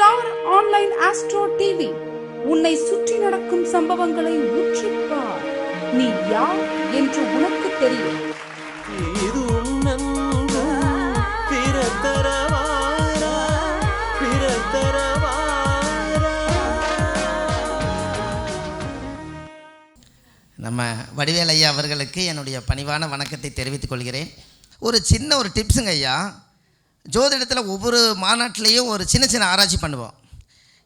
Star online astro TV. உன்னை சுற்றி நடக்கும் சம்பவங்களை உற்றுப்பார் நீ யார் என்று உனக்கு தெரியும். இது பிறத்தரவாரா பிறத்தரவாரா. நம்ம வடிவேல் ஐயா அவர்களுக்கு என்னுடைய பணிவான வணக்கத்தை தெரிவித்துக் கொள்கிறேன். ஒரு சின்ன ஒரு டிப்ஸுங்க ஐயா. ஜோதிடத்தில் ஒவ்வொரு மாநாட்டிலையும் ஒரு சின்ன சின்ன ஆராய்ச்சி பண்ணுவோம்.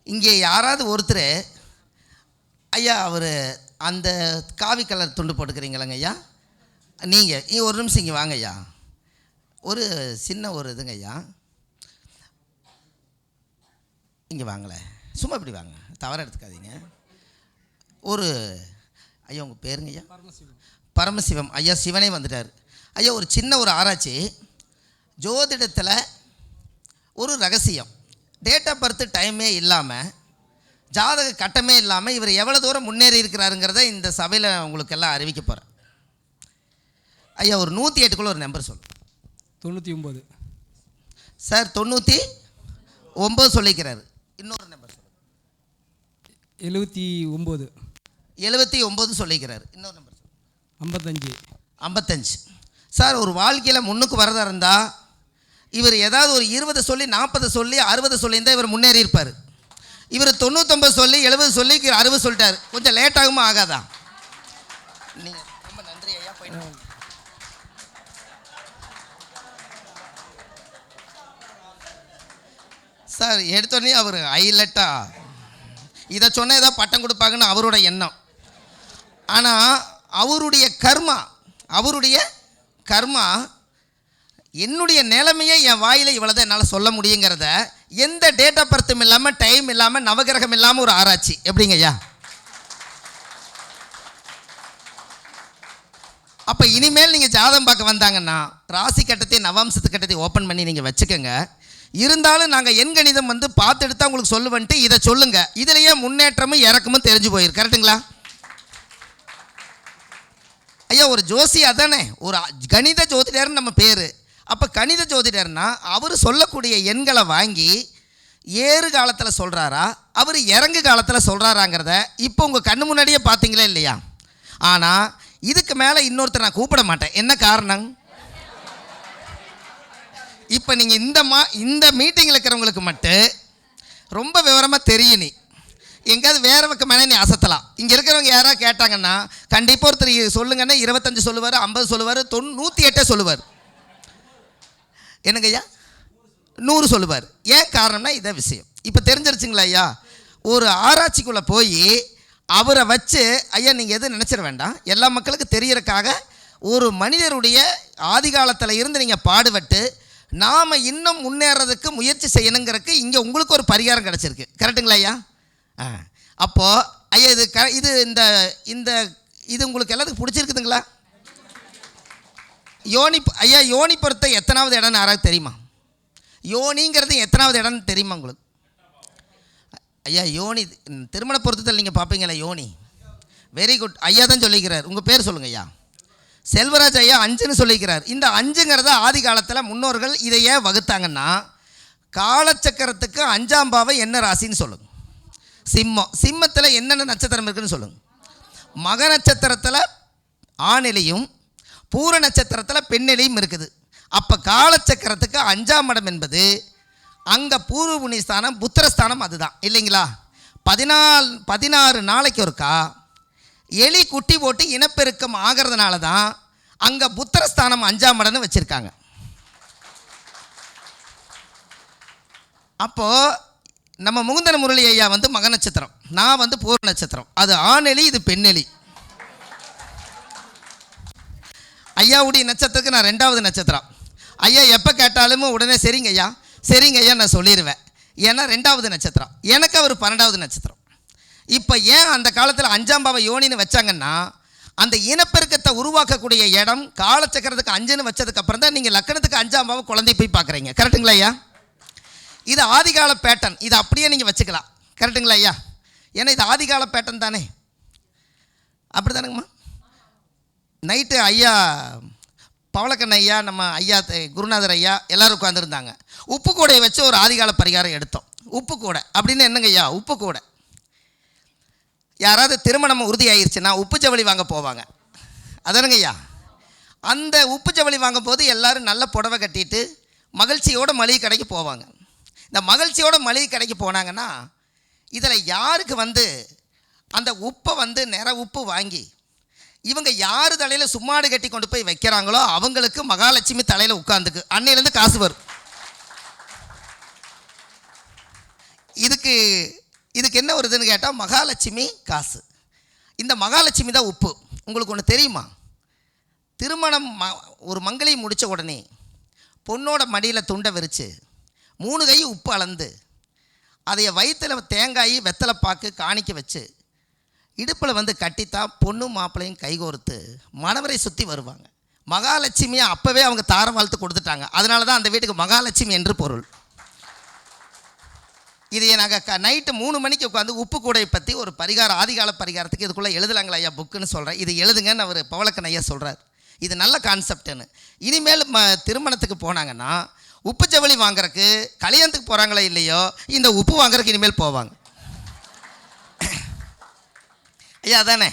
இங்கே யாராவது ஒருத்தர் ஐயா அவர் அந்த காவி கலர் துண்டு போட்டுக்கிறீங்களங்க ஐயா? நீங்கள் ஒரு நிமிஷம் இங்கே வாங்க ஐயா. ஒரு சின்ன ஒரு இதுங்க ஐயா. இங்கே வாங்களேன் சும்மா இப்படி வாங்க. தவற எடுத்துக்காதீங்க. ஒரு ஐயா உங்கள் பேருங்க ஐயா? பரமசிவம். ஐயா சிவனே வந்துட்டார். ஐயா ஒரு சின்ன ஒரு ஆராய்ச்சி. ஜோதிடத்தில் ஒரு ரகசியம். டேட் ஆஃப் பர்த் டைமே இல்லாமல் ஜாதக கட்டமே இல்லாமல் இவர் எவ்வளோ தூரம் முன்னேறி இருக்கிறாருங்கிறத இந்த சபையில் உங்களுக்கு எல்லாம் அறிவிக்க போகிறேன் ஐயா ஒரு நூற்றி எட்டுக்குள்ள ஒரு நம்பர் சொல்லு. தொண்ணூற்றி ஒம்பது சார் தொண்ணூற்றி ஒம்பது சொல்லிக்கிறாரு. இன்னொரு நம்பர் சொல்லு. எழுபத்தி ஒம்பது எழுபத்தி ஒம்பது சொல்லிக்கிறாரு. இன்னொரு நம்பர் சொல்லு. ஐம்பத்தஞ்சு. ஐம்பத்தஞ்சு. சார் ஒரு வாழ்க்கையில் முன்னுக்கு வரதா இருந்தால் இவர் ஏதாவது ஒரு இருபது சொல்லி நாற்பது சொல்லி அறுபது சொல்லியிருந்தால் இவர் முன்னேறி இருப்பார். இவர் தொண்ணூத்தொம்பது சொல்லி எழுபது சொல்லி அறுபது சொல்லிட்டார். கொஞ்சம் லேட் ஆகுமா? ஆகாதா? நீங்கள் ரொம்ப நன்றி ஐயா போயிட்டு சார் எடுத்தோடனே அவர் ஐலட்டா இதை சொன்னால் ஏதாவது பட்டம் கொடுப்பாங்கன்னு அவரோட எண்ணம். ஆனால் அவருடைய கர்மா அவருடைய கர்மா என்னுடைய நிலைமையை என் வாயில் இவ்வளோதான் என்னால் சொல்ல முடியுங்கிறத எந்த டேட் ஆஃப் பர்த்தும் இல்லாமல் டைம் இல்லாமல் நவகிரகம் இல்லாமல் ஒரு ஆராய்ச்சி. எப்படிங்க ஐயா அப்போ இனிமேல் நீங்கள் ஜாதகம் பார்க்க வந்தாங்கன்னா ராசி கட்டத்தை நவாம்சத்து கட்டத்தை ஓப்பன் பண்ணி நீங்கள் வச்சுக்கோங்க. இருந்தாலும் நாங்கள் என் கணிதம் வந்து பார்த்து தான் உங்களுக்கு சொல்லுவன்ட்டு இதை சொல்லுங்கள் இதுலேயே முன்னேற்றமும் இறக்கமும் தெரிஞ்சு போயிரு. கரெக்டுங்களா ஐயா ஒரு ஜோசி அதானே ஒரு அ- கணித ஜோதிடர்னு நம்ம பேர். அப்போ கணித ஜோதிடர்னா அவர் சொல்லக்கூடிய எண்களை வாங்கி ஏறு காலத்தில் சொல்கிறாரா அவர் இறங்கு காலத்தில் சொல்கிறாராங்கிறத இப்போ உங்கள் கண்ணு முன்னாடியே பார்த்தீங்களா இல்லையா? ஆனால் இதுக்கு மேலே இன்னொருத்தர் நான் கூப்பிட மாட்டேன். என்ன காரணம்? இப்போ நீங்கள் இந்த மா இந்த மீட்டிங்கில் இருக்கிறவங்களுக்கு மட்டும் ரொம்ப விவரமாக தெரியும் நீ. எங்கேயாவது வேறு பக்கமான மேலே நீ அசத்தலாம். இங்கே இருக்கிறவங்க யாராவது கேட்டாங்கன்னா கண்டிப்பாக ஒருத்தர் சொல்லுங்கன்னா இருபத்தஞ்சு சொல்லுவார் ஐம்பது சொல்லுவார் தொண்ணூற்றி எட்டே சொல்லுவார். என்னங்க ஐயா நூறு சொல்லுவார். ஏன் காரணம்னா இதை விஷயம். இப்போ தெரிஞ்சிருச்சுங்களா ஐயா? ஒரு ஆராய்ச்சிக்குள்ளே போய் அவரை வச்சு ஐயா நீங்கள் எதுவும் நினச்சிட வேண்டாம். எல்லா மக்களுக்கும் தெரியறதுக்காக ஒரு மனிதருடைய ஆதிகாலத்தில் இருந்து நீங்கள் பாடுபட்டு நாம் இன்னும் முன்னேறதுக்கு முயற்சி செய்யணுங்கிறதுக்கு இங்கே உங்களுக்கு ஒரு பரிகாரம் கிடச்சிருக்கு. கரெக்டுங்களா ஐயா? ஆ. அப்போது ஐயா இது க இது இந்த இந்த இது உங்களுக்கு எல்லாத்துக்கும் பிடிச்சிருக்குதுங்களா? யோனி ஐயா யோனி பொறுத்த எத்தனாவது இடம்னு யாராவது தெரியுமா? யோனிங்கிறது எத்தனாவது இடம்னு தெரியுமா உங்களுக்கு? ஐயா யோனி திருமண பொருத்தத்தில் நீங்கள் பார்ப்பீங்களா யோனி. வெரி குட் ஐயா தான் சொல்லிக்கிறார். உங்கள் பேர் சொல்லுங்கள் ஐயா. செல்வராஜ் ஐயா அஞ்சுன்னு சொல்லிக்கிறார். இந்த அஞ்சுங்கிறத ஆதி காலத்தில் முன்னோர்கள் இதை ஏன் வகுத்தாங்கன்னா காலச்சக்கரத்துக்கு அஞ்சாம் பாவை என்ன ராசின்னு சொல்லுங்க. சிம்மம். சிம்மத்தில் என்னென்ன நட்சத்திரம் இருக்குதுன்னு சொல்லுங்கள் மக நட்சத்திரத்தில் ஆணிலையும் பூர நட்சத்திரத்தில் பெண்ணிலையும் இருக்குது. அப்போ காலச்சக்கரத்துக்கு அஞ்சாம் இடம் என்பது அங்கே பூர்வ புண்ணியஸ்தானம் புத்திரஸ்தானம் அதுதான். இல்லைங்களா? பதினாலு பதினாறு நாளைக்கு ஒருக்கா எலி குட்டி போட்டு இனப்பெருக்கம் ஆகிறதுனால தான் அங்கே புத்திரஸ்தானம் அஞ்சாம் இடம்னு வச்சுருக்காங்க. அப்போது நம்ம முகுந்தன முரளி ஐயா வந்து மக நட்சத்திரம் நான் வந்து பூர்வ நட்சத்திரம். அது ஆணெலி இது பெண்ணெலி ஐயாவுடைய நட்சத்திரத்துக்கு நான் ரெண்டாவது நட்சத்திரம். ஐயா எப்போ கேட்டாலுமே உடனே சரிங்க ஐயா சரிங்க ஐயா நான் சொல்லிடுவேன் ஏன்னா ரெண்டாவது நட்சத்திரம். எனக்கு அவர் பன்னெண்டாவது நட்சத்திரம். இப்போ ஏன் அந்த காலத்தில் அஞ்சாம் பாவ யோனின்னு வச்சாங்கன்னா அந்த இனப்பெருக்கத்தை உருவாக்கக்கூடிய இடம் காலச்சக்கரத்துக்கு அஞ்சுன்னு வச்சதுக்கப்புறம் தான் நீங்கள் லக்கணத்துக்கு அஞ்சாம் பாவ குழந்தை போய் பார்க்குறீங்க. கரெக்டுங்களா ஐயா? இது ஆதிகால பேட்டன் இது அப்படியே நீங்கள் வச்சுக்கலாம். கரெக்டுங்களா ஐயா? ஏன்னா இது ஆதிகால பேட்டன் தானே? அப்படி தானேங்கம்மா நைட்டு ஐயா பவளக்கண்ண ஐயா நம்ம ஐயா த- குருநாதர் ஐயா எல்லோரும் உட்காந்துருந்தாங்க உப்பு கூடையை வச்சு ஒரு ஆதிகால பரிகாரம் எடுத்தோம். உப்பு கூடை. அப்படின்னு என்னங்க ஐயா? உப்பு கூடை. யாராவது திருமணம் உறுதி ஆயிருச்சுன்னா உப்பு ஜவுளி வாங்க போவாங்க. அதானுங்க ஐயா? அந்த உப்பு ஜவுளி வாங்கும் போது எல்லோரும் நல்ல புடவை கட்டிட்டு மகிழ்ச்சியோட மளிகை கடைக்கு போவாங்க. இந்த மகிழ்ச்சியோட மளிகை கடைக்கு போனாங்கன்னா இதில் யாருக்கு வந்து அந்த உப்பை வந்து நிற உப்பு வாங்கி இவங்க யார் தலையில் சும்மாடு கட்டி கொண்டு போய் வைக்கிறாங்களோ அவங்களுக்கு மகாலட்சுமி தலையில் உட்காந்துக்கு அன்னையிலேருந்து காசு வரும். இதுக்கு இதுக்கு என்ன வருதுன்னு கேட்டால் மகாலட்சுமி காசு. இந்த மகாலட்சுமி தான் உப்பு. உங்களுக்கு ஒன்று தெரியுமா? திருமணம் ம ஒரு மங்களையும் முடித்த உடனே பொண்ணோட மடியில் துண்டை விரித்து மூணு கை உப்பு அளந்து அதைய வயிற்றில் தேங்காய் வெத்தலை பாக்கு காணிக்க வச்சு இடுப்பில் வந்து கட்டித்தான் பொண்ணும் மாப்பிள்ளையும் கைகோர்த்து மணவரை சுற்றி வருவாங்க. மகாலட்சுமியை அப்போவே அவங்க தார வாழ்த்து கொடுத்துட்டாங்க. அதனால தான் அந்த வீட்டுக்கு மகாலட்சுமி என்று பொருள். இதை நாங்கள் க நைட்டு மூணு மணிக்கு உட்காந்து உப்பு கூடை பற்றி ஒரு பரிகாரம் ஆதிகால பரிகாரத்துக்கு இதுக்குள்ளே எழுதலாங்களா ஐயா புக்குன்னு சொல்கிறேன் இது எழுதுங்கன்னு அவர் பவளக்கன் ஐயா சொல்கிறார் இது நல்ல கான்செப்டுன்னு இனிமேல் ம திருமணத்துக்கு போனாங்கன்னா உப்பு ஜவுளி வாங்குறதுக்கு கல்யாணத்துக்கு போகிறாங்களோ இல்லையோ இந்த உப்பு வாங்குறதுக்கு இனிமேல் போவாங்க. ஐயா அதானே?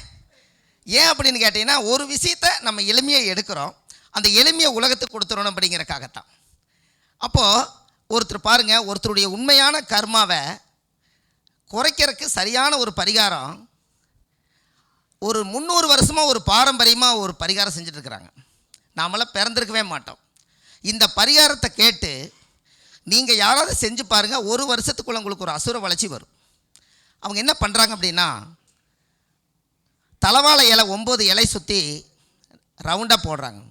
ஏன் அப்படின்னு கேட்டிங்கன்னா ஒரு விஷயத்த நம்ம எளிமையை எடுக்கிறோம். அந்த எளிமையை உலகத்துக்கு கொடுத்துடணும் அப்படிங்கிறக்காகத்தான். அப்போது ஒருத்தர் பாருங்கள் ஒருத்தருடைய உண்மையான கர்மாவை குறைக்கிறதுக்கு சரியான ஒரு பரிகாரம் ஒரு முந்நூறு வருஷமாக ஒரு பாரம்பரியமாக ஒரு பரிகாரம் செஞ்சிட்ருக்குறாங்க. நாமளாம் நாமெல்லாம் பிறந்திருக்கவே மாட்டோம். இந்த பரிகாரத்தை கேட்டு நீங்கள் யாராவது செஞ்சு பாருங்கள் ஒரு வருஷத்துக்குள்ள உங்களுக்கு ஒரு அசுர வளர்ச்சி வரும். அவங்க என்ன பண்ணுறாங்க அப்படின்னா தலவாழை இலை ஒம்பது இலை சுற்றி ரவுண்டாக போடுறாங்க.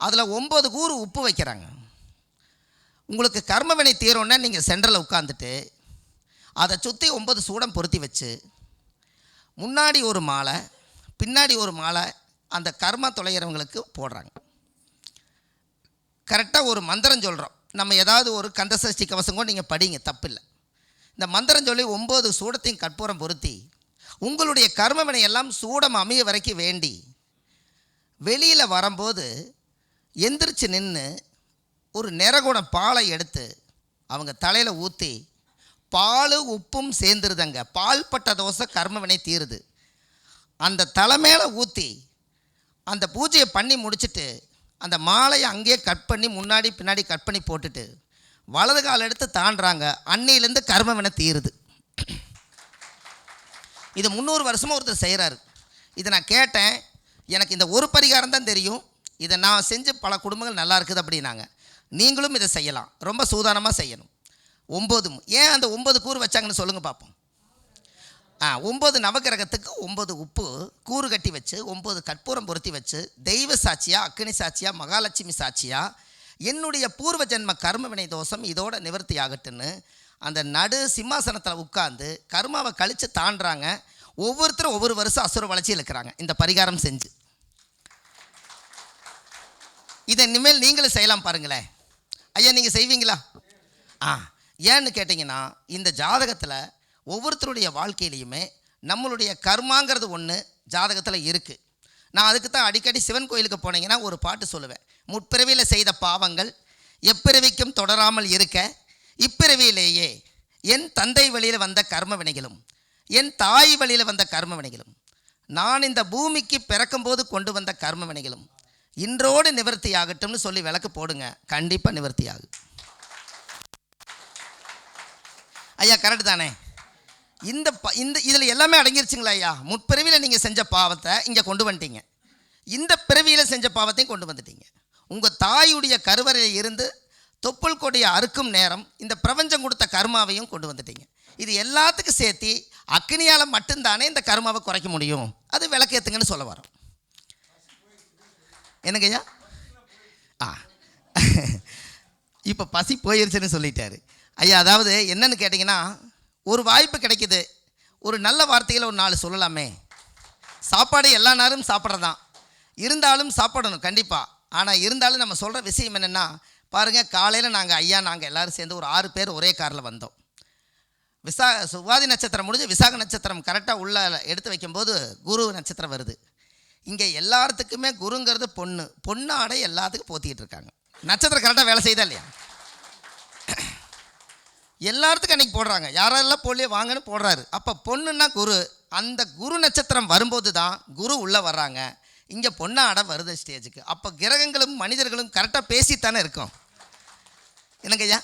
அதில் ஒம்பது கூறு உப்பு வைக்கிறாங்க. உங்களுக்கு கர்மவினை தீரோன்னா நீங்கள் சென்டரில் உட்காந்துட்டு அதை சுற்றி ஒம்பது சூடம் பொருத்தி வச்சு முன்னாடி ஒரு மாலை பின்னாடி ஒரு மாலை அந்த கர்ம தொலைகிறவங்களுக்கு போடுறாங்க. கரெக்டாக ஒரு மந்திரம் சொல்கிறோம் நம்ம ஏதாவது ஒரு கந்தசஷ்டி கவசம் கூட நீங்கள் படிங்க தப்பில்லை. இந்த மந்திரம் சொல்லி ஒம்பது சூடத்தையும் கற்பூரம் பொருத்தி உங்களுடைய கர்மவினை எல்லாம் சூடம் அமைய வரைக்கும் வேண்டி வெளியில் வரும்போது எந்திரிச்சு நின்று ஒரு நிறகுண பாலை எடுத்து அவங்க தலையில் ஊற்றி பால் உப்பும் சேர்ந்துருதங்க. பால் பட்ட தோசை கர்மவினை தீருது. அந்த தலை மேலே ஊற்றி அந்த பூஜையை பண்ணி முடிச்சுட்டு அந்த மாலையை அங்கேயே கட் பண்ணி முன்னாடி பின்னாடி கட் பண்ணி போட்டுட்டு வலது கால் எடுத்து தாண்டுறாங்க. அன்னையிலேருந்து கர்மவினை தீருது. இது முந்நூறு வருஷமாக ஒருத்தர் செய்கிறாரு இதை நான் கேட்டேன் எனக்கு இந்த ஒரு பரிகாரம் தான் தெரியும் இதை நான் செஞ்சு பல குடும்பங்கள் நல்லா இருக்குது அப்படின்னாங்க. நீங்களும் இதை செய்யலாம் ரொம்ப சூதானமாக செய்யணும். ஒம்பது ஏன் அந்த ஒம்பது கூறு வச்சாங்கன்னு சொல்லுங்கள் பார்ப்போம் ஆ ஒம்பது நவகிரகத்துக்கு ஒம்பது உப்பு கூறு கட்டி வச்சு ஒம்பது கற்பூரம் பொருத்தி வச்சு தெய்வ சாட்சியா அக்னி சாட்சியாக மகாலட்சுமி சாட்சியா என்னுடைய பூர்வ ஜென்ம கர்ம வினை தோஷம் இதோட நிவர்த்தி ஆகட்டுன்னு அந்த நடு சிம்மாசனத்தில் உட்காந்து கர்மாவை கழித்து தாண்டுறாங்க. ஒவ்வொருத்தரும் ஒவ்வொரு வருஷம் அசுர வளர்ச்சியில் இருக்கிறாங்க. இந்த பரிகாரம் செஞ்சு. இதை இனிமேல் நீங்களும் செய்யலாம் பாருங்களேன். ஐயா நீங்கள் செய்வீங்களா? ஆ. ஏன்னு கேட்டிங்கன்னா இந்த ஜாதகத்தில் ஒவ்வொருத்தருடைய வாழ்க்கையிலையுமே நம்மளுடைய கர்மாங்கிறது ஒன்று ஜாதகத்தில் இருக்குது நான் அதுக்கு தான் அடிக்கடி சிவன் கோயிலுக்கு போனீங்கன்னா ஒரு பாட்டு சொல்லுவேன். முற்பிறவியில் செய்த பாவங்கள் எப்பிறவிக்கும் தொடராமல் இருக்க இப்பிறவியிலேயே என் தந்தை வழியில் வந்த கர்ம வினைகளும் என் தாய் வழியில் வந்த கர்ம வினைகளும் நான் இந்த பூமிக்கு பிறக்கும்போது கொண்டு வந்த கர்ம வினைகளும் இன்றோடு நிவர்த்தி ஆகட்டும்னு சொல்லி விளக்கு போடுங்க. கண்டிப்பாக நிவர்த்தி ஆகும் ஐயா கரெக்டு தானே? இந்த ப இந்த இதில் எல்லாமே அடங்கிருச்சுங்களா ஐயா? முற்பிறவியில் நீங்கள் செஞ்ச பாவத்தை இங்கே கொண்டு வந்துட்டீங்க. இந்த பிறவியில் செஞ்ச பாவத்தையும் கொண்டு வந்துட்டீங்க. உங்கள் தாயுடைய கருவறையில் இருந்து தொப்புள் கொடியை அறுக்கும் நேரம் இந்த பிரபஞ்சம் கொடுத்த கர்மாவையும் கொண்டு வந்துட்டீங்க. இது எல்லாத்துக்கும் சேர்த்து அக்னியால் மட்டும்தானே இந்த கர்மாவை குறைக்க முடியும். அது விளக்கேற்றுங்கன்னு சொல்ல வரோம். என்னங்கய்யா ஆ. இப்போ பசி போயிருச்சுன்னு சொல்லிட்டாரு. ஐயா அதாவது என்னன்னு கேட்டிங்கன்னா ஒரு வாய்ப்பு கிடைக்குது. ஒரு நல்ல வார்த்தைகளை ஒரு நாலு சொல்லலாமே. சாப்பாடு எல்லா நேரமும் சாப்பிட்றதான். இருந்தாலும் சாப்பிடணும் கண்டிப்பாக ஆனால் இருந்தாலும் நம்ம சொல்கிற விஷயம் என்னென்னா பாருங்கள் காலையில் நாங்கள் ஐயா நாங்கள் எல்லோரும் சேர்ந்து ஒரு ஆறு பேர் ஒரே காரில் வந்தோம். விசா சுவாதி நட்சத்திரம் முடிஞ்சு விசாக நட்சத்திரம் கரெக்டாக உள்ள எடுத்து வைக்கும்போது குரு நட்சத்திரம் வருது. இங்கே எல்லாத்துக்குமே குருங்கிறது பொண்ணு. பொண்ணு ஆடை எல்லாத்துக்கும் போத்திக்கிட்டு இருக்காங்க. நட்சத்திரம் கரெக்டாக வேலை செய்தா இல்லையா? எல்லாத்துக்கும் அன்றைக்கி போடுறாங்க. யாரெல்லாம் போடலையே வாங்கன்னு போடுறாரு. அப்போ பொண்ணுன்னா குரு. அந்த குரு நட்சத்திரம் வரும்போது தான் குரு உள்ளே வர்றாங்க. இங்கே பொன்னாடை வருது ஸ்டேஜுக்கு. அப்போ கிரகங்களும் மனிதர்களும் கரெக்டாக பேசித்தானே இருக்கோம். என்னங்கய்யா?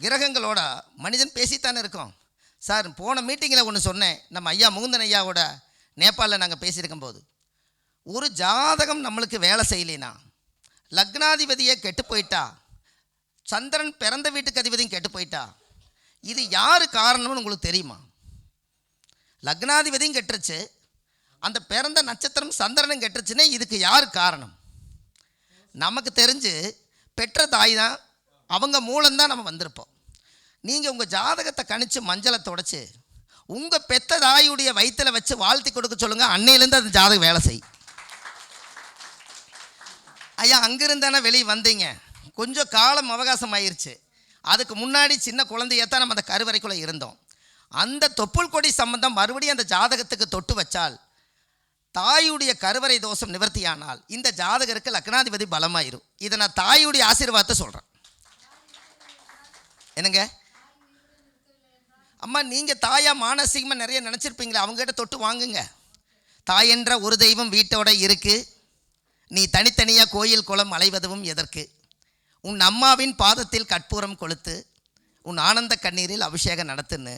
கிரகங்களோட மனிதன் பேசித்தானே இருக்கோம். சார் போன மீட்டிங்கில் ஒன்று சொன்னேன். நம்ம ஐயா முகுந்தன் ஐயாவோட நேபாளில் நாங்கள் பேசியிருக்கும் போது ஒரு ஜாதகம் நம்மளுக்கு வேலை செய்யலைனா லக்னாதிபதியே கெட்டு போயிட்டா சந்திரன் பிறந்த வீட்டுக்கு அதிபதியும் கெட்டு போயிட்டா இது யார் காரணம்னு உங்களுக்கு தெரியுமா? லக்னாதிபதியும் கெட்டுருச்சு. அந்த பிறந்த நட்சத்திரம் சந்திரனும் கெட்டுச்சுன்னா இதுக்கு யார் காரணம்? நமக்கு தெரிஞ்சு பெற்ற தாய் தான். அவங்க மூலம்தான் நம்ம வந்திருப்போம். நீங்கள் உங்கள் ஜாதகத்தை கணித்து மஞ்சளை தொடச்சி உங்கள் பெத்த தாயுடைய வயிற்றில் வச்சு வாழ்த்தி கொடுக்க சொல்லுங்கள் அன்னையிலேருந்து அந்த ஜாதகம் வேலை செய் ஐயா அங்கிருந்தானே வெளியே வந்தீங்க. கொஞ்சம் காலம் அவகாசம் ஆயிடுச்சு அதுக்கு முன்னாடி சின்ன குழந்தையத்தான் நம்ம அந்த கருவறைக்குள்ளே இருந்தோம். அந்த தொப்புள் கொடி சம்பந்தம் மறுபடியும் அந்த ஜாதகத்துக்கு தொட்டு வச்சால் தாயுடைய கருவறை தோஷம் நிவர்த்தியானால் இந்த ஜாதகருக்கு லக்னாதிபதி பலமாயிரும். இதை நான் தாயுடைய ஆசீர்வாதத்தை சொல்கிறேன் என்னங்க? அம்மா நீங்கள் தாயா மானசீகமாக நிறைய நினச்சிருப்பீங்களே அவங்ககிட்ட தொட்டு வாங்குங்க. தாயென்ற ஒரு தெய்வம் வீட்டோட இருக்குது நீ தனித்தனியாக கோயில் குளம் அலைவதும் எதற்கு? உன் அம்மாவின் பாதத்தில் கற்பூரம் கொளுத்து உன் ஆனந்த கண்ணீரில் அபிஷேகம் நடத்துன்னு.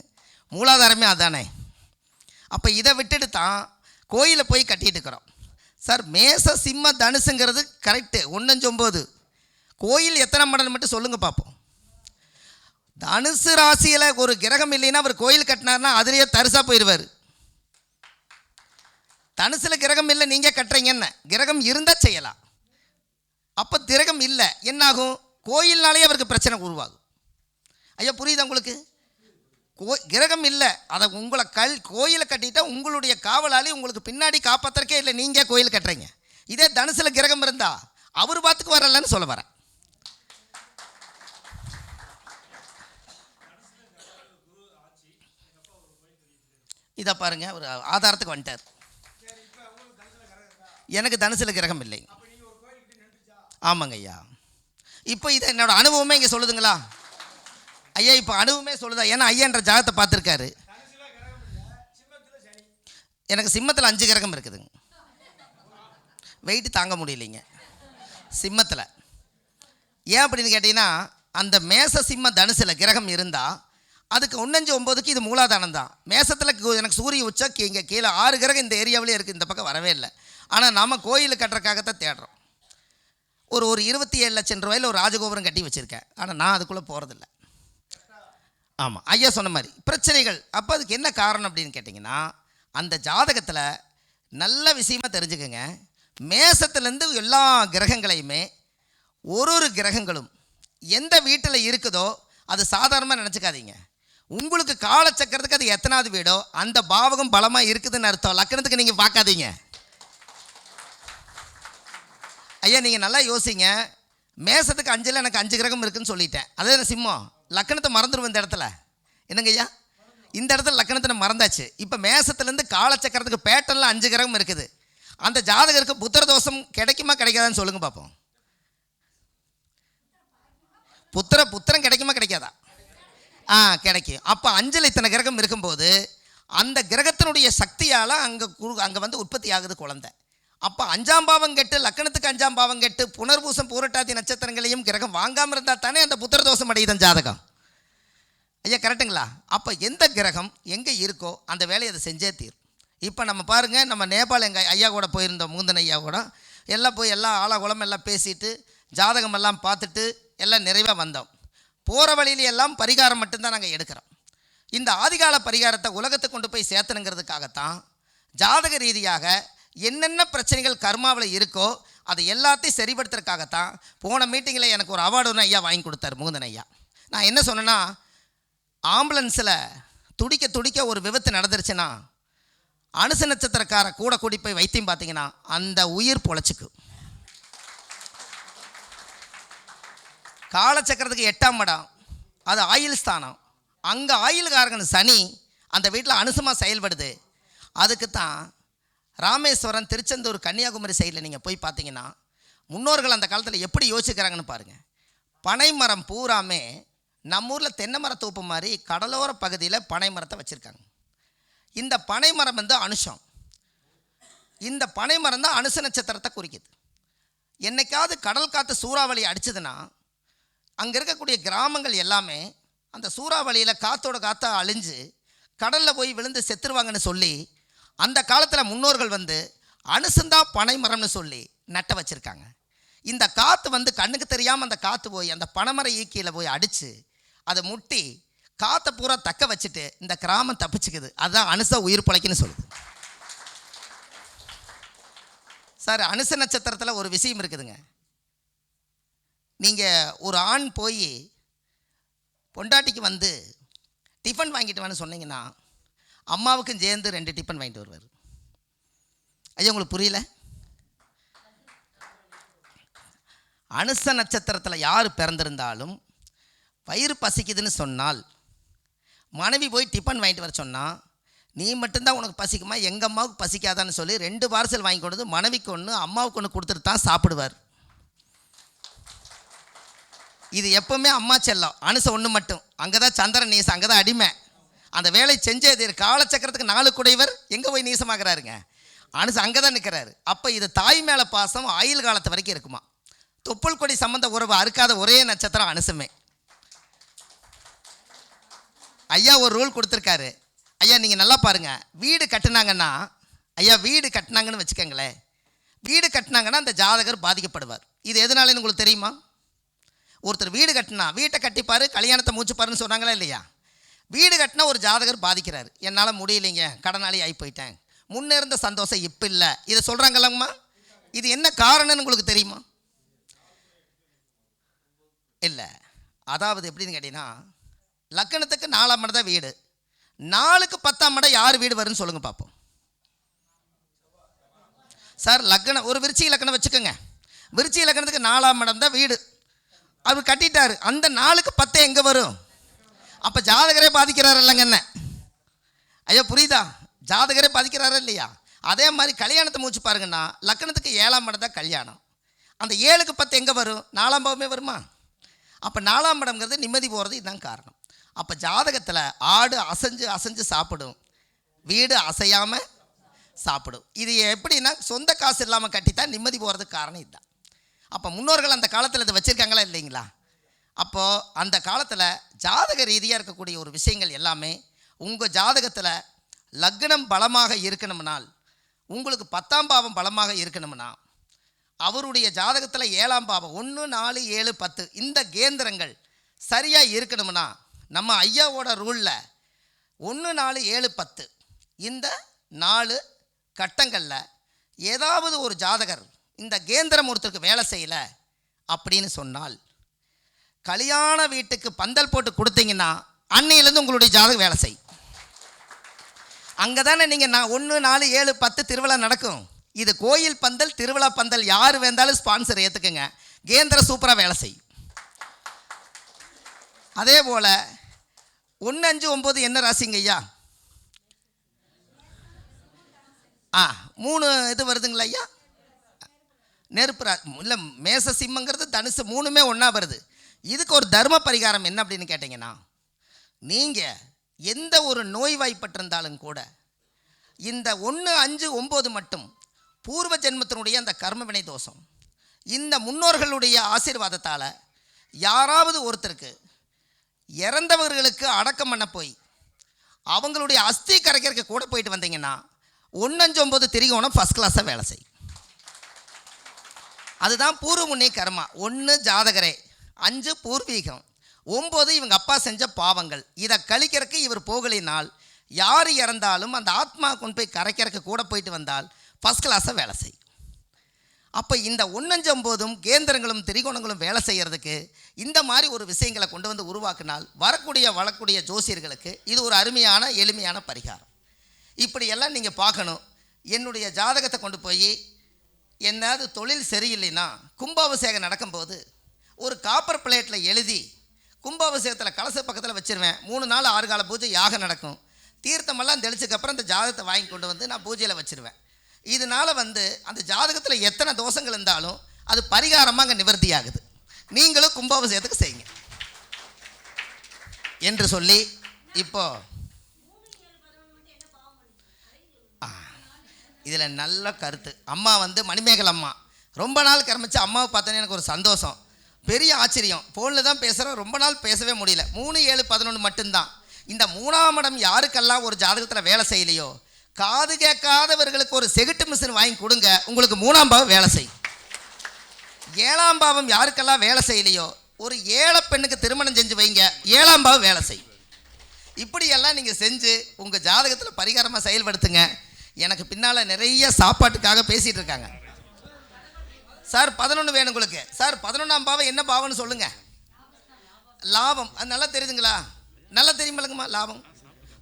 மூலாதாரமே அதானே? அப்போ இதை விட்டுட்டு தான் கோயிலை போய் கட்டிகிட்டு இருக்கிறோம். சார் மேச சிம்ம தனுசுங்கிறது கரெக்டு ஒன்றஞ்சொம்போது கோயில் எத்தனை மடல் மட்டும் சொல்லுங்கள் பார்ப்போம் தனுசு ராசியில் ஒரு கிரகம் இல்லைன்னா அவர் கோயில் கட்டினார்னா அதுலேயே தரிசாக போயிடுவார் தனுசில் கிரகம் இல்லை நீங்கள் கட்டுறீங்கன்னு கிரகம் இருந்தால் செய்யலாம். அப்போ கிரகம் இல்லை என்னாகும்? கோயில்னாலே அவருக்கு பிரச்சனை உருவாகும். ஐயா புரியுதா உங்களுக்கு? கோ கிரகம் இல்லை. அதை உங்களை கல் கோயிலை கட்டிட்டா உங்களுடைய காவலாளி உங்களுக்கு பின்னாடி காப்பாத்துறக்கே இல்லை. நீங்கள் கோயில் கட்டுறீங்க. இதே தனுசில் கிரகம் இருந்தா அவர் பார்த்துக்கு வரலன்னு சொல்ல வரேன். இதை பாருங்க ஒரு ஆதாரத்துக்கு வந்துட்டார். எனக்கு தனுசில் கிரகம் இல்லை. ஆமாங்க ஐயா. இப்போ இதை என்னோட அனுபவமே இங்கே சொல்லுதுங்களா? ஐயா இப்போ அனுபவமே சொல்லுதா? ஏன்னா ஐயான்ற ஜாதத்தை பார்த்துருக்காரு. எனக்கு சிம்மத்தில் அஞ்சு கிரகம் இருக்குதுங்க. வெயிட் தாங்க முடியலைங்க. சிம்மத்தில். ஏன் அப்படின்னு கேட்டிங்கன்னா அந்த மேச சிம்ம தனுசில் கிரகம் இருந்தால் அதுக்கு ஒன்னஞ்சு ஒம்போதுக்கு இது மூலாதானம் தான். மேசத்தில் எனக்கு சூரிய உச்சா இங்கே கீழே ஆறு கிரகம் இந்த ஏரியாவிலே இருக்குது இந்த பக்கம் வரவே இல்லை. ஆனால் நம்ம கோயில் கட்டுறக்காகத்தான் தேடுறோம். ஒரு ஒரு இருபத்தி ஏழு லட்சம் ரூபாயில் ஒரு ராஜகோபுரம் கட்டி வச்சுருக்கேன். ஆனால் நான் அதுக்குள்ளே போகிறதில்ல ஆமாம் ஐயா சொன்ன மாதிரி பிரச்சனைகள். அப்போ அதுக்கு என்ன காரணம் அப்படின்னு கேட்டிங்கன்னா அந்த ஜாதகத்தில் நல்ல விஷயமா தெரிஞ்சுக்கோங்க. மேசத்துலேருந்து எல்லா கிரகங்களையுமே ஒரு ஒரு கிரகங்களும் எந்த வீட்டில் இருக்குதோ அது சாதாரணமாக நினச்சிக்காதீங்க. உங்களுக்கு காலச்சக்கரத்துக்கு அது எத்தனாவது வீடோ அந்த பாவகம் பலமாக இருக்குதுன்னு அர்த்தம். லக்கணத்துக்கு நீங்கள் பார்க்காதீங்க. ஐயா நீங்கள் நல்லா யோசிங்க. மேசத்துக்கு அஞ்சில் எனக்கு அஞ்சு கிரகம் இருக்குதுன்னு சொல்லிட்டேன். அதே சிம்மம். லக்கணத்தை மறந்துடுவோம் இந்த இடத்துல. என்னங்கய்யா இந்த இடத்துல லக்கணத்தை மறந்தாச்சு. இப்போ மேசத்துலேருந்து காலச்சக்கரத்துக்கு பேட்டர்னில் அஞ்சு கிரகம் இருக்குது. அந்த ஜாதகருக்கு புத்திர தோஷம் கிடைக்குமா கிடைக்காதான்னு சொல்லுங்கள் பார்ப்போம் புத்திர புத்திரம் கிடைக்குமா கிடைக்காதா? ஆ கிடைக்கும். அப்போ அஞ்சில் இத்தனை கிரகம் இருக்கும்போது அந்த கிரகத்தினுடைய சக்தியால் அங்கே குரு அங்கே வந்து உற்பத்தி ஆகுது குழந்தை. அப்போ அஞ்சாம் பாவம் கெட்டு லக்கணத்துக்கு அஞ்சாம் பாவம் கெட்டு புனர்பூசம் பூரட்டாதி நட்சத்திரங்களையும் கிரகம் வாங்காமல் இருந்தால் தானே அந்த புத்திர தோஷம் அடையுதன் ஜாதகம். ஐயா கரெக்டுங்களா அப்போ எந்த கிரகம் எங்கே இருக்கோ அந்த வேலையை அதை செஞ்சே தீரும். இப்போ நம்ம பாருங்கள் நம்ம நேபாள் எங்கள் ஐயா கூட போயிருந்தோம் முகுந்தன் ஐயா கூட. எல்லாம் போய் எல்லாம் ஆளாகுளம் எல்லாம் பேசிட்டு ஜாதகம் எல்லாம் பார்த்துட்டு எல்லாம் நிறைவாக வந்தோம். போகிற வழியில எல்லாம் பரிகாரம் மட்டும்தான் நாங்கள் எடுக்கிறோம். இந்த ஆதிகால பரிகாரத்தை உலகத்தை கொண்டு போய் சேர்த்தணுங்கிறதுக்காகத்தான் ஜாதக ரீதியாக என்னென்ன பிரச்சனைகள் கர்மாவில் இருக்கோ அதை எல்லாத்தையும் சரிபடுத்துறதுக்காகத்தான் போன மீட்டிங்கில் எனக்கு ஒரு அவார்டு ஒன்று ஐயா வாங்கி கொடுத்தாரு முகுந்தன் ஐயா. நான் என்ன சொன்னேன்னா ஆம்புலன்ஸில் துடிக்க துடிக்க ஒரு விபத்து நடந்துருச்சுன்னா அனுச நட்சத்திரக்கார கூட கூடி போய் வைத்தியம் பார்த்தீங்கன்னா அந்த உயிர் பொழைச்சிக்கு. காலச்சக்கரத்துக்கு எட்டாம் இடம் அது ஆயில் ஸ்தானம். அங்கே ஆயில்காரகன் சனி அந்த வீட்டில் அனுசமாக செயல்படுது. அதுக்கு தான் ராமேஸ்வரம் திருச்செந்தூர் கன்னியாகுமரி சைடில் நீங்கள் போய் பார்த்தீங்கன்னா முன்னோர்கள் அந்த காலத்தில் எப்படி யோசிக்கிறாங்கன்னு பாருங்கள் பனை மரம் பூராமே நம்ம ஊரில் தென்னை மரத்தோப்பு மாதிரி கடலோர பகுதியில் பனை மரத்தை வச்சுருக்காங்க. இந்த பனைமரம் வந்து அனுஷம். இந்த பனை மரம் தான் அனுச நட்சத்திரத்தை குறிக்குது. என்னைக்காவது கடல் காற்று சூறாவளி அடிச்சதுன்னா அங்கே இருக்கக்கூடிய கிராமங்கள் எல்லாமே அந்த சூறாவளியில் காற்றோட காற்றாக அழிஞ்சு கடலில் போய் விழுந்து செத்துருவாங்கன்னு சொல்லி அந்த காலத்தில் முன்னோர்கள் வந்து அனுசந்தா பனை மரம்னு சொல்லி நட்ட வச்சுருக்காங்க. இந்த காற்று வந்து கண்ணுக்கு தெரியாமல் அந்த காற்று போய் அந்த பனைமர ஈக்கியில் போய் அடித்து அதை முட்டி காற்றை பூரா தக்க வச்சுட்டு இந்த கிராமம் தப்பிச்சுக்குது. அதுதான் அனுச உயிர் பிழைக்குன்னு சொல்லுது. சார் அனுச நட்சத்திரத்தில் ஒரு விஷயம் இருக்குதுங்க. நீங்கள் ஒரு ஆண் போய் பொண்டாட்டிக்கு வந்து டிஃபன் வாங்கிட்டு வான்னு சொன்னீங்கன்னா அம்மாவுக்கும் சேர்ந்து ரெண்டு டிஃபன் வாங்கிட்டு வருவார். ஐயா உங்களுக்கு புரியல? அனுச நட்சத்திரத்தில் யார் பிறந்திருந்தாலும் வயிறு பசிக்குதுன்னு சொன்னால் மனைவி போய் டிஃபன் வாங்கிட்டு வர சொன்னால் நீ மட்டும்தான் உனக்கு பசிக்குமா? எங்கள் அம்மாவுக்கு பசிக்காதான்னு சொல்லி ரெண்டு பார்சல் வாங்கி கொண்டு மனைவிக்கு ஒன்று அம்மாவுக்கு ஒன்று கொடுத்துட்டு தான் சாப்பிடுவார். இது எப்பவுமே அம்மா செல்லம். அனுச ஒன்று மட்டும். அங்கே தான் சந்திரன் நீசம் அங்கே தான் அடிமை. அந்த வேலை செஞ்சது காலச்சக்கரத்துக்கு நாலு குடைவர் எங்கே போய் நீசமாகறாருங்க? அனுச அங்கே தான் நிற்கிறாரு அப்போ இது தாய் மேலே பாசம் ஆயுள் காலத்து வரைக்கும் இருக்குமா? தொப்புள் கொடி சம்பந்த உறவு அறுக்காத ஒரே நட்சத்திரம் அனுசமே. ஐயா ஒரு ரூல் கொடுத்துருக்காரு. ஐயா நீங்கள் நல்லா பாருங்க. வீடு கட்டுனாங்கன்னா ஐயா வீடு கட்டினாங்கன்னு வச்சுக்கோங்களேன். வீடு கட்டினாங்கன்னா அந்த ஜாதகர் பாதிக்கப்படுவார். இது எதனாலன்னு உங்களுக்கு தெரியுமா? ஒருத்தர் வீடு கட்டினா வீட்டை கட்டிப்பார் கல்யாணத்தை மூச்சுப்பாருன்னு சொன்னாங்களா இல்லையா? வீடு கட்டினா ஒரு ஜாதகர் பாதிக்கிறார். என்னால் முடியலைங்க கடனாளி ஆகி போயிட்டேன். முன்னே இருந்த சந்தோஷம் இப்போ இல்லை. இதை சொல்கிறாங்கல்லங்கம்மா இது என்ன காரணம்னு உங்களுக்கு தெரியுமா? இல்லை. அதாவது எப்படின்னு கேட்டிங்கன்னா லக்கணத்துக்கு நாலாம் மடம் தான் வீடு. நாலுக்கு பத்தாம் மடம் யார் வீடு வரும்னு சொல்லுங்கள் பார்ப்போம் சார் லக்கணம் ஒரு விருச்சி இலக்கணம் வச்சுக்கோங்க. விருச்சி இலக்கணத்துக்கு நாலாம் மடம் தான் வீடு. அவர் கட்டிட்டார். அந்த நாளுக்கு பத்து எங்கே வரும்? அப்போ ஜாதகரே பாதிக்கிறார் இல்லைங்க என்ன? ஐயா புரியுதா? ஜாதகரே பாதிக்கிறாரா இல்லையா? அதே மாதிரி கல்யாணத்தை மூச்சு பாருங்கன்னா லக்கணத்துக்கு ஏழாம் இடம் தான் கல்யாணம். அந்த ஏழுக்கு பத்து எங்கே வரும்? நாலாம் பாவமே வருமா? அப்போ நாலாம் மடம்ங்கிறது நிம்மதி போகிறது இதுதான் காரணம். அப்போ ஜாதகத்தில் ஆடு அசைஞ்சு அசைஞ்சு சாப்பிடும். வீடு அசையாமல் சாப்பிடும். இது எப்படின்னா சொந்த காசு இல்லாமல் கட்டித்தான் நிம்மதி போகிறதுக்கு காரணம் இதுதான். அப்போ முன்னோர்கள் அந்த காலத்தில் இதை வச்சுருக்காங்களா இல்லைங்களா? அப்போது அந்த காலத்தில் ஜாதக ரீதியாக இருக்கக்கூடிய ஒரு விஷயங்கள் எல்லாமே உங்கள் ஜாதகத்தில் லக்னம் பலமாக இருக்கணும்னால் உங்களுக்கு பத்தாம் பாவம் பலமாக இருக்கணும்னா அவருடைய ஜாதகத்தில் ஏழாம் பாவம் ஒன்று நாலு ஏழு பத்து இந்த கேந்திரங்கள் சரியாக இருக்கணும்னா நம்ம ஐயாவோட ரூலில் ஒன்று நாலு ஏழு பத்து இந்த நாலு கட்டங்களில் ஏதாவது ஒரு ஜாதகர் இந்த கேந்திரம் ஒருத்தருக்கு வேலை செய்யலை அப்படின்னு சொன்னால் கல்யாண வீட்டுக்கு பந்தல் போட்டு கொடுத்தீங்கன்னா அன்னையிலேருந்து உங்களுடைய ஜாதகம் வேலை செய் அங்கே தானே நீங்கள் நான் ஒன்று நாலு ஏழு பத்து திருவிழா நடக்கும். இது கோயில் பந்தல் திருவிழா பந்தல் யார் வேந்தாலும் ஸ்பான்சர் ஏற்றுக்குங்க கேந்திர சூப்பராக வேலை செய் அதே போல் ஒன்று அஞ்சு ஒம்பது என்ன ராசிங்க ஐயா? ஆ மூணு இது வருதுங்களா ஐயா? நெருப்பு ரா இல்லை மேச சிம்மங்கிறது தனுசு மூணுமே ஒன்றா வருது. இதுக்கு ஒரு தர்ம பரிகாரம் என்ன அப்படின்னு கேட்டிங்கன்னா நீங்கள் எந்த ஒரு நோய்வாய்ப்பட்டிருந்தாலும் கூட இந்த ஒன்று அஞ்சு ஒம்பது மட்டும் பூர்வ ஜென்மத்தினுடைய அந்த கர்மவினை தோஷம். இந்த முன்னோர்களுடைய ஆசீர்வாதத்தால் யாராவது ஒருத்தருக்கு இறந்தவர்களுக்கு அடக்கம் பண்ண போய் அவங்களுடைய அஸ்தி கரைக்கிறதுக்கு கூட போயிட்டு வந்தீங்கன்னா ஒன்று அஞ்சு ஒம்பது திரிகோணம் ஃபஸ்ட் கிளாஸாக வேலை செய்யும். அதுதான் பூர்வ முன்னே கர்மா. ஒன்று ஜாதகரே அஞ்சு பூர்வீகம். ஒம்பது இவங்க அப்பா செஞ்ச பாவங்கள். இதை கழிக்கிறதுக்கு இவர் போகலினால் யார் இறந்தாலும் அந்த ஆத்மா கொண்டு போய் கரைக்கிறதுக்கு கூட போயிட்டு வந்தால் ஃபஸ்ட் கிளாஸை வேலை செய்யும். அப்போ இந்த ஒன்னஞ்சம்போதும் கேந்திரங்களும் திரிகோணங்களும் வேலை செய்கிறதுக்கு இந்த மாதிரி ஒரு விஷயங்களை கொண்டு வந்து உருவாக்கினால் வரக்கூடிய வளக்கூடிய ஜோசியர்களுக்கு இது ஒரு அருமையான எளிமையான பரிகாரம். இப்படியெல்லாம் நீங்கள் பார்க்கணும். என்னுடைய ஜாதகத்தை கொண்டு போய் என்னது தொழில் சரியில்லைன்னா கும்பாபிஷேகம் நடக்கும்போது ஒரு காப்பர் பிளேட்டில் எழுதி கும்பாபிஷேகத்தில் கலச பக்கத்தில் வச்சிருவேன். மூணு நாள் ஆறு கால பூஜை யாகம் நடக்கும். தீர்த்தமெல்லாம் தெளிச்சதுக்கப்புறம் அந்த ஜாதகத்தை வாங்கி கொண்டு வந்து நான் பூஜையில் வச்சிருவேன். இதனால் வந்து அந்த ஜாதகத்தில் எத்தனை தோஷங்கள் இருந்தாலும் அது பரிகாரமாக அங்கே நிவர்த்தி ஆகுது நீங்களும் கும்பாபிஷேகத்துக்கு செய்யுங்க. என்று சொல்லி இப்போ இதில் நல்ல கருத்து. அம்மா வந்து மணிமேகல் அம்மா. ரொம்ப நாள் கிளம்பிச்சு அம்மாவை பார்த்தோன்னே எனக்கு ஒரு சந்தோஷம். பெரிய ஆச்சரியம். ஃபோனில் தான் பேசுகிறோம் ரொம்ப நாள் பேசவே முடியல. மூணு ஏழு பதினொன்று மட்டும்தான். இந்த மூணாம் இடம் யாருக்கெல்லாம் ஒரு ஜாதகத்தில் வேலை செய்யலையோ? காது கேட்காதவர்களுக்கு ஒரு செகுட்டு மிஷின் வாங்கி கொடுங்க உங்களுக்கு மூணாம் பாவம் வேலை செய்யும். ஏழாம் பாவம் யாருக்கெல்லாம் வேலை செய்யலையோ? ஒரு ஏழை பெண்ணுக்கு திருமணம் செஞ்சு வைங்க ஏழாம் பாவம் வேலை செய்யும். இப்படியெல்லாம் நீங்கள் செஞ்சு உங்கள் ஜாதகத்தில் பரிகாரமாக செயல்படுத்துங்க. எனக்கு பின்னால் நிறைய சாப்பாட்டுக்காக பேசிகிட்டு இருக்காங்க. சார் பதினொன்று வேணும் உங்களுக்கு. சார் பதினொன்றாம் பாவம் என்ன பாவம்னு சொல்லுங்கள் லாபம். அது நல்லா தெரியுதுங்களா? நல்லா தெரியுமில்லங்கம்மா லாபம்.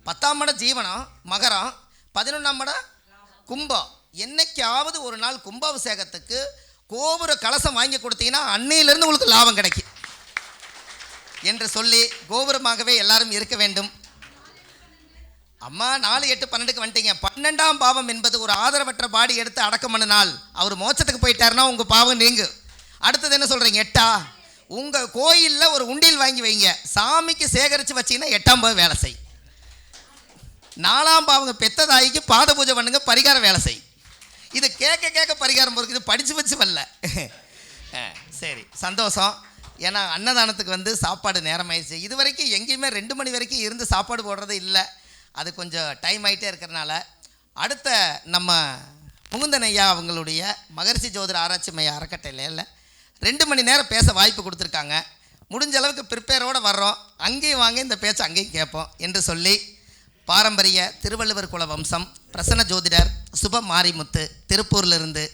பத்தாம் மட ஜீவனம் மகரம். பதினொன்றாம் மட கும்பம். என்னைக்காவது ஒரு நாள் கும்பாபிஷேகத்துக்கு கோபுர கலசம் வாங்கி கொடுத்தீங்கன்னா அன்னையிலேருந்து உங்களுக்கு லாபம் கிடைக்கும். என்று சொல்லி கோபுரமாகவே எல்லாரும் இருக்க வேண்டும். அம்மா நாலு எட்டு பன்னெண்டுக்கு வந்துட்டீங்க. பன்னெண்டாம் பாவம் என்பது ஒரு ஆதரவற்ற பாடி எடுத்து அடக்கம் பண்ணினால் அவர் மோச்சத்துக்கு போயிட்டாருன்னா உங்கள் பாவம் நீங்கு. அடுத்தது என்ன சொல்கிறீங்க எட்டா? உங்கள் கோயிலில் ஒரு உண்டியல் வாங்கி வைங்க. சாமிக்கு சேகரித்து வச்சீங்கன்னா எட்டாம் பாவம் வேலை செய். நாலாம் பாவங்க பெத்த தாய்க்கு பாத பூஜை பண்ணுங்க பரிகாரம் வேலை செய். இது கேட்க கேட்க பரிகாரம் போருக்கு இது படித்து வச்சு வரல. சரி சந்தோஷம். ஏன்னா அன்னதானத்துக்கு வந்து சாப்பாடு நேரமாயிடுச்சு. இது வரைக்கும் எங்கேயுமே ரெண்டு மணி வரைக்கும் இருந்து சாப்பாடு போடுறது இல்லை. அது கொஞ்சம் டைம் ஆகிட்டே இருக்கிறனால அடுத்த நம்ம முகுந்தன் ஐயா அவங்களுடைய மகரிஷி ஜோதிர ஆராய்ச்சி மைய அறக்கட்டளையில் ரெண்டு மணி நேரம் பேச வாய்ப்பு கொடுத்துருக்காங்க. முடிஞ்ச அளவுக்கு ப்ரிப்பேரோடு வர்றோம். அங்கேயும் வாங்க இந்த பேச்சை அங்கேயும் கேட்போம் என்று சொல்லி பாரம்பரிய திருவள்ளுவர் குல வம்சம் பிரசன்ன ஜோதிடர் சுப மாரிமுத்து திருப்பூர்லேருந்து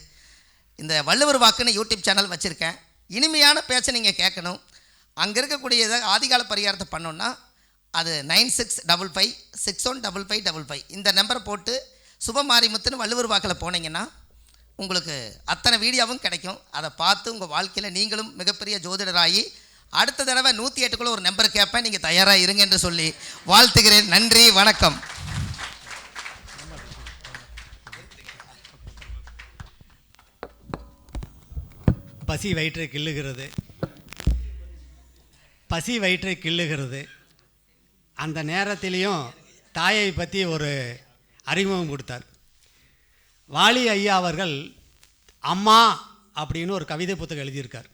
இந்த வள்ளுவர் வாக்குன்னு யூடியூப் சேனல் வச்சுருக்கேன். இனிமையான பேச்சை நீங்கள் கேட்கணும். அங்கே இருக்கக்கூடிய இதை ஆதிகால பரிகாரத்தை பண்ணோன்னா அது nine six double five six one double five double five இந்த நம்பரை போட்டு சுபமாரிமுத்துன்னு வள்ளுவர் வாக்கில் போனீங்கன்னா உங்களுக்கு அத்தனை வீடியோவும் கிடைக்கும். அதை பார்த்து உங்கள் வாழ்க்கையில் நீங்களும் மிகப்பெரிய ஜோதிடராகி அடுத்த தடவை நூற்றி எட்டுக்குள்ளே ஒரு நம்பர் கேட்பேன். நீங்கள் தயாராக இருங்க என்று சொல்லி வாழ்த்துகிறேன். நன்றி வணக்கம். பசி வயிற்றை கிள்ளுகிறது. பசி வயிற்றை கிள்ளுகிறது. அந்த நேரத்திலையும் தாயை பற்றி ஒரு அறிமுகம் கொடுத்தார். வாலி ஐயா அவர்கள் அம்மா அப்படின்னு ஒரு கவிதை புத்தகம் எழுதியிருக்கார்.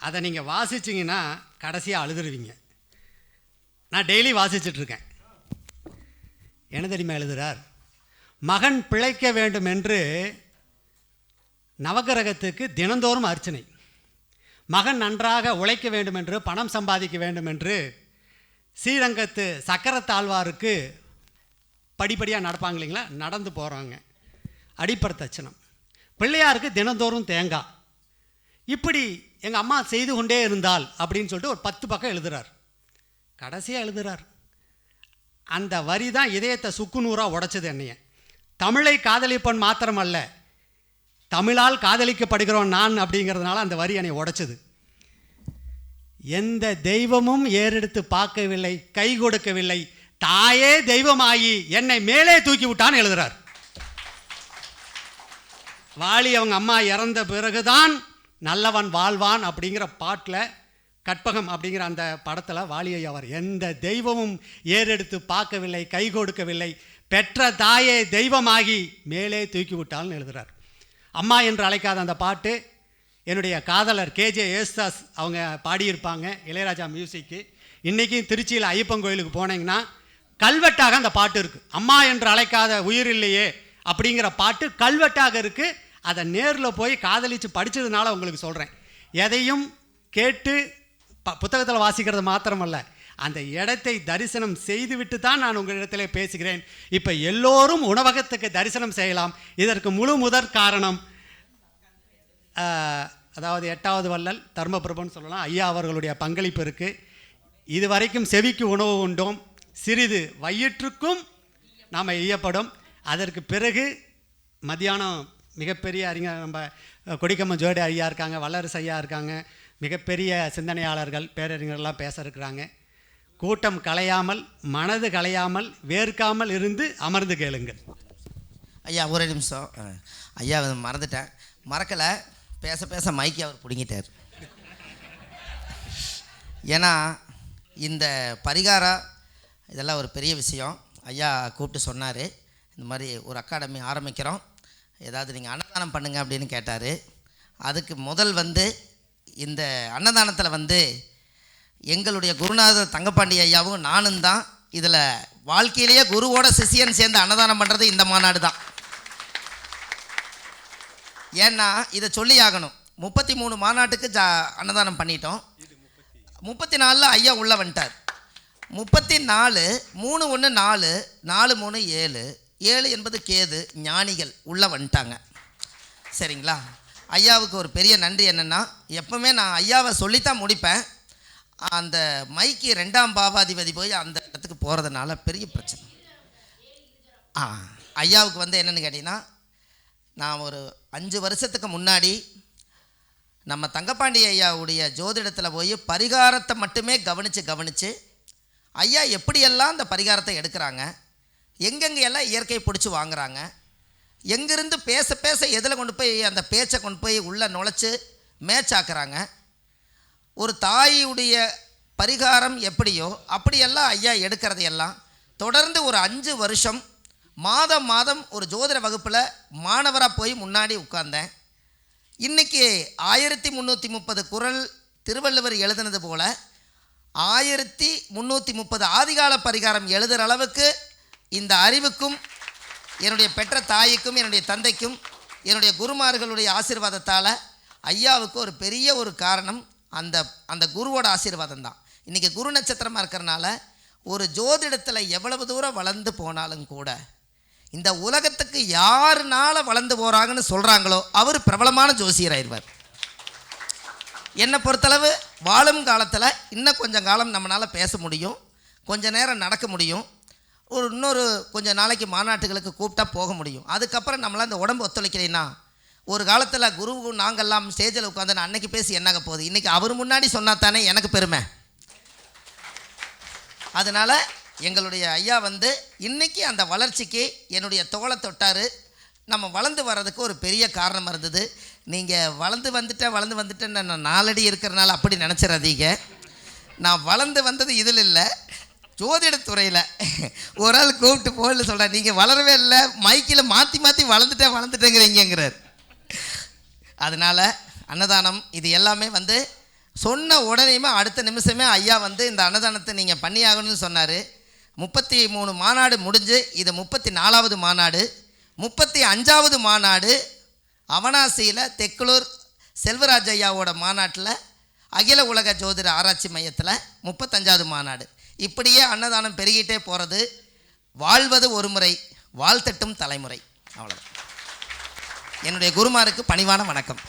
அதை நீங்கள் வாசிச்சிங்கன்னா கடைசியாக அழுதுருவீங்க. நான் டெய்லி வாசிச்சிட்ருக்கேன். என்ன தெரியுமா எழுதுகிறார் மகன் பிழைக்க வேண்டும் என்று நவகிரகத்துக்கு தினந்தோறும் அர்ச்சனை. மகன் நன்றாக உழைக்க வேண்டும் என்று பணம் சம்பாதிக்க வேண்டும் என்று ஸ்ரீரங்கத்து சக்கரத்தாழ்வாருக்கு படிப்படியாக நடப்பாங்க இல்லைங்களா? நடந்து போகிறாங்க அடிப்படை தச்சனம் பிள்ளையாருக்கு தினந்தோறும் தேங்காய் இப்படி எங்கள் அம்மா செய்து கொண்டே இருந்தால் அப்படின்னு சொல்லிட்டு ஒரு பத்து பக்கம் எழுதுகிறார் கடைசியாக எழுதுகிறார் அந்த வரி தான் இதயத்தை சுக்குநூறாக உடைச்சது என்னைய. தமிழை காதலிப்பன் மாத்திரம் அல்ல தமிழால் காதலிக்கப்படுகிறோம் நான் அப்படிங்கிறதுனால அந்த வரி என்னை உடைச்சது. எந்த தெய்வமும் ஏறெடுத்து பார்க்கவில்லை கை கொடுக்கவில்லை. தாயே தெய்வமாகி என்னை மேலே தூக்கி விட்டான்னு எழுதுறார். வாலி அவங்க அம்மா இறந்த பிறகுதான் நல்லவன் வாழ்வான் அப்படிங்கிற பாட்டில் கற்பகம் அப்படிங்கிற அந்த படத்தில் வாலியை அவர் எந்த தெய்வமும் ஏறெடுத்து பார்க்கவில்லை கை கொடுக்கவில்லை. பெற்ற தாயே தெய்வமாகி மேலே தூக்கி விட்டால்னு எழுதுறார். அம்மா என்று அழைக்காத அந்த பாட்டு என்னுடைய காதலர் கேஜே ஏசுதாஸ் அவங்க பாடியிருப்பாங்க இளையராஜா மியூசிக்கு இன்றைக்கும் திருச்சியில் ஐயப்பன் கோயிலுக்கு போனீங்கன்னா கல்வெட்டாக அந்த பாட்டு இருக்குது அம்மா என்று அழைக்காத உயிர் இல்லையே அப்படிங்கிற பாட்டு கல்வெட்டாக இருக்குது அதை நேரில் போய் காதலித்து படித்ததுனால உங்களுக்கு சொல்கிறேன் எதையும் கேட்டு ப புத்தகத்தில் வாசிக்கிறது மாத்திரமல்ல. அந்த இடத்தை தரிசனம் செய்துவிட்டு தான் நான் உங்களிடத்தில் பேசுகிறேன். இப்போ எல்லோரும் உணவகத்துக்கு தரிசனம் செய்யலாம். இதற்கு முழு முதற் காரணம் அதாவது எட்டாவது வள்ளல் தர்மபிரபுன்னு சொல்லலாம். ஐயா அவர்களுடைய பங்களிப்பு இருக்குது இது வரைக்கும் செவிக்கு உணவு உண்டோம். சிறிது வயிற்றுக்கும் நாம் ஈயப்படும் அதற்கு பிறகு மத்தியானம் மிகப்பெரிய அறிஞர் நம்ம கொடிக்கம்ம கொடிக்கம்மன் ஜோடி ஐயா இருக்காங்க வல்லரசு ஐயா இருக்காங்க. மிகப்பெரிய சிந்தனையாளர்கள் பேரறிஞர்கள்லாம் பேச இருக்கிறாங்க. கூட்டம் கலையாமல் மனது கலையாமல் வேர்க்காமல் இருந்து அமர்ந்து கேளுங்கள். ஐயா ஒரே நிமிஷம். ஐயா மறந்துட்டேன். மறக்கலை. பேச பேச மைக்கி அவர் பிடுங்கிட்டார். ஏன்னா இந்த பரிகாரா இதெல்லாம் ஒரு பெரிய விஷயம். ஐயா கூப்பிட்டு சொன்னார். இந்த மாதிரி ஒரு அகாடமி ஆரம்பிக்கிறோம். ஏதாவது நீங்கள் அன்னதானம் பண்ணுங்க அப்படின்னு கேட்டார். அதுக்கு முதல் வந்து இந்த அன்னதானத்தில் வந்து எங்களுடைய குருநாதர் தங்கப்பாண்டி ஐயாவும் நானும் தான் இதில் வாழ்க்கையிலேயே குருவோட சிஷியன் சேர்ந்து அன்னதானம் பண்ணுறது இந்த மாநாடு தான். ஏன்னா இதை சொல்லி ஆகணும் முப்பத்தி மூணு மாநாட்டுக்கு ஜா அன்னதானம் பண்ணிட்டோம். முப்பத்தி நாலில் ஐயா உள்ளே வந்துட்டார். முப்பத்தி நாலு மூணு ஒன்று நாலு நாலு மூணு ஏழு. ஏழு என்பது கேது ஞானிகள் உள்ளே வந்துட்டாங்க. சரிங்களா? ஐயாவுக்கு ஒரு பெரிய நன்றி என்னென்னா எப்பவுமே நான் ஐயாவை சொல்லித்தான் முடிப்பேன். அந்த மைக்கு ரெண்டாம் பாவாதிபதி போய் அந்த இடத்துக்கு போகிறதுனால பெரிய பிரச்சனை. ஆ ஐயாவுக்கு வந்து என்னென்னு கேட்டிங்கன்னா நான் ஒரு அஞ்சு வருஷத்துக்கு முன்னாடி நம்ம தங்கப்பாண்டி ஐயாவுடைய ஜோதிடத்தில் போய் பரிகாரத்தை மட்டுமே கவனித்து கவனித்து ஐயா எப்படியெல்லாம் அந்த பரிகாரத்தை எடுக்கிறாங்க எங்கெங்கே எல்லாம் இயற்கை பிடிச்சி வாங்குறாங்க எங்கேருந்து பேச பேச எதில் கொண்டு போய் அந்த பேச்சை கொண்டு போய் உள்ளே நுழைச்சி மேட்சாக்குறாங்க ஒரு தாயுடைய பரிகாரம் எப்படியோ அப்படியெல்லாம் ஐயா எடுக்கிறது எல்லாம் தொடர்ந்து ஒரு அஞ்சு வருஷம் மாதம் மாதம் ஒரு ஜோதிட வகுப்பில் மாணவராக போய் முன்னாடி உட்கார்ந்தேன். இன்னைக்கு ஆயிரத்தி முந்நூற்றி முப்பது குரல் திருவள்ளுவர் எழுதுனது போல் ஆயிரத்தி முந்நூற்றி முப்பது ஆதிகால பரிகாரம் எழுதுகிற அளவுக்கு இந்த அறிவுக்கும் என்னுடைய பெற்ற தாய்க்கும் என்னுடைய தந்தைக்கும் என்னுடைய குருமார்களுடைய ஆசீர்வாதத்தால் ஐயாவுக்கு ஒரு பெரிய ஒரு காரணம் அந்த அந்த குருவோட ஆசீர்வாதம் தான் இன்றைக்கி குரு நட்சத்திரமாக இருக்கிறனால ஒரு ஜோதிடத்தில் எவ்வளவு தூரம் வளர்ந்து போனாலும் கூட இந்த உலகத்துக்கு யாருனால வளர்ந்து போகிறாங்கன்னு சொல்கிறாங்களோ அவர் பிரபலமான ஜோசியராயிருவார் என்னை பொறுத்தளவு வாழும் காலத்தில் இன்னும் கொஞ்சம் காலம் நம்மளால் பேச முடியும் கொஞ்சம் நேரம் நடக்க முடியும் ஒரு இன்னொரு கொஞ்சம் நாளைக்கு மாநாட்டுகளுக்கு கூப்பிட்டா போக முடியும். அதுக்கப்புறம் நம்மளால் இந்த உடம்பு ஒத்துழைக்கலைன்னா ஒரு காலத்தில் குரு நாங்கள்லாம் ஸ்டேஜில் உட்காந்து நான் அன்னைக்கு பேசி என்னங்க போகுது? இன்றைக்கி அவர் முன்னாடி சொன்னா தானே எனக்கு பெருமை. அதனால் எங்களுடைய ஐயா வந்து இன்றைக்கி அந்த வளர்ச்சிக்கு என்னுடைய தோலை தொட்டார். நம்ம வளர்ந்து வர்றதுக்கு ஒரு பெரிய காரணம் இருந்தது. நீங்கள் வளர்ந்து வந்துட்டேன் வளர்ந்து வந்துட்டேன்னு நான் நாலடி இருக்கிறனால அப்படி நினச்சிடாதீங்க. நான் வளர்ந்து வந்தது இதில் இல்லை ஜோதிடத்துறையில் ஒரு ஆள் கூப்பிட்டு போகல சொல்கிறேன் நீங்கள் வளரவே இல்லை மைக்கில் மாற்றி மாற்றி வளர்ந்துட்டேன் வளர்ந்துட்டேங்கிறீங்கிறார் அதனால் அன்னதானம் இது எல்லாமே வந்து சொன்ன உடனேயுமே அடுத்த நிமிஷமே ஐயா வந்து இந்த அன்னதானத்தை நீங்கள் பண்ணியாகணும்னு சொன்னார். முப்பத்தி மூணு மாநாடு முடிஞ்சு இது முப்பத்தி நாலாவது மாநாடு. முப்பத்தி அஞ்சாவது மாநாடு அவனாசியில் தெக்குளூர் செல்வராஜ் ஐயாவோட மாநாட்டில் அகில உலக ஜோதிட ஆராய்ச்சி மையத்தில் முப்பத்தஞ்சாவது மாநாடு. இப்படியே அன்னதானம் பெருகிட்டே போகிறது வாழ்வது ஒரு முறை வாழ்த்தட்டும் தலைமுறை. அவ்வளோதான் என்னுடைய குருமாருக்கு பணிவான வணக்கம்.